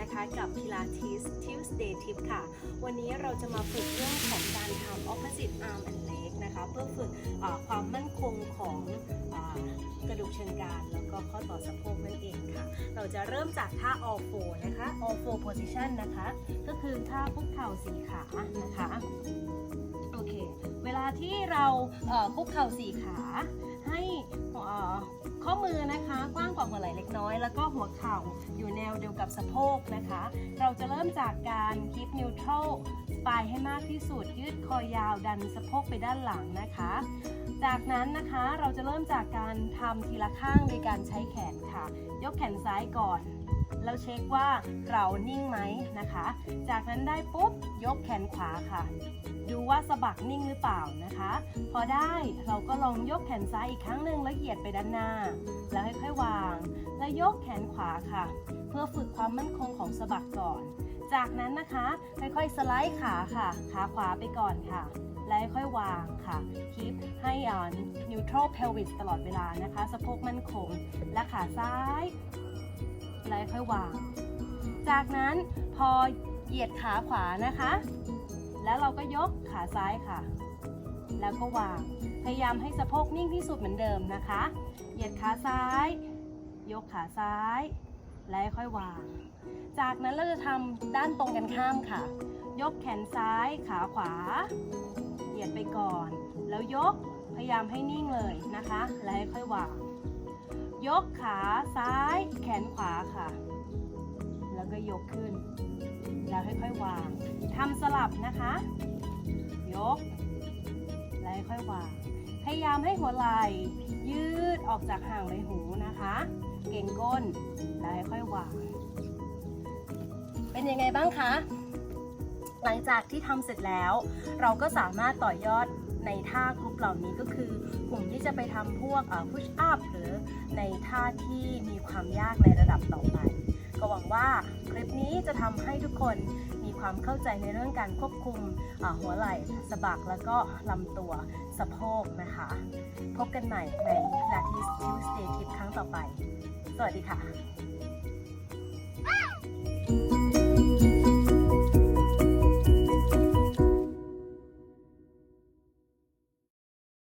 นะคะกับ Pilates Tuesday Tip ค่ะ วันนี้เราจะมาฝึกเรื่องของการทำ opposite arm and leg นะคะเพื่อฝึกความมั่นคงของอกระดูกเชิงกรานแล้วก็ข้อต่อสะโพกนั่นเองค่ะ เราจะเริ่มจากท่า all four นะคะ all four position นะคะ ก็คือท่าคุกเข่าสี่ขานะคะโอเค เวลาที่เราคุกเข่าสี่ขาให้ข้อมือนะคะกว้าง กว่าหัวไหลเล็กน้อย แล้วก็หัวเข่าอยู่แนวเดียวกับสะโพกนะคะ เราจะเริ่มจากการ keep neutral สปายให้มากที่สุด ยืดคอยาวดันสะโพกไปด้านหลังนะคะ จากนั้นนะคะเราจะเริ่มจากการทำทีละข้างโดยการใช้แขนค่ะ ยกแขนซ้ายก่อน แล้วเช็คว่าเรานิ่งไหมนะคะ จากนั้นได้ปุ๊บยกแขนขวาค่ะ ดูว่าสะบักนิ่งหรือเปล่านะคะ พอได้เราก็ลองยกแขนซ้ายอีกครั้งหนึ่งแล้วเหยียดไปด้านหน้า แล้วค่อยๆวาง แล้วยกแขนขวาค่ะ เพื่อฝึกความมั่นคงของสะบักก่อน จากนั้นนะคะ ค่อยๆสไลด์ขาค่ะ ขาขวาไปก่อนค่ะแล้วค่อยวางค่ะคีปให้อ่า neutral pelvis ตลอดเวลานะคะ สะโพกมั่นคง และขาซ้าย แล้วค่อยวาง จากนั้นพอเหยียดขาขวานะคะ แล้วเราก็ยกขาซ้ายค่ะ แล้วก็วาง พยายามให้สะโพกนิ่งที่สุดเหมือนเดิมนะคะ เหยียดขาซ้าย ยกขาซ้าย แล้วค่อยวาง จากนั้นเราจะทำด้านตรงกันข้ามค่ะ ยกแขนซ้ายขาขวา เหยียดไปก่อน แล้วยกพยายามให้นิ่งเลยนะคะ แล้วค่อยวาง ยกขาซ้ายแขนขวาค่ะ แล้วก็ยกขึ้น แล้วค่อยๆวางทำสลับนะคะ ยก แล้วค่อยวาง พยายามให้หัวไหล่ยืดออกจากห่างใบหูนะคะ เก่งก้น แล้วค่อยวาง เป็นยังไงบ้างคะหลังจากที่ทำเสร็จแล้ว เราก็สามารถต่อยอด ในท่ากรุ๊ปเหล่านี้ก็คือกลุ่มที่จะไปทำพวกเอ่อ push up หรือในท่าที่มีความยากในระดับต่อไป ก็หวังว่าคลิปนี้จะทำให้ทุกคนมีความเข้าใจในเรื่องการควบคุมหัวไหล่สะบักแล้วก็ลำตัวสะโพกนะคะ พบกันใหม่ใน Pilates Tuesday Tip ครั้งต่อไป สวัสดีค่ะ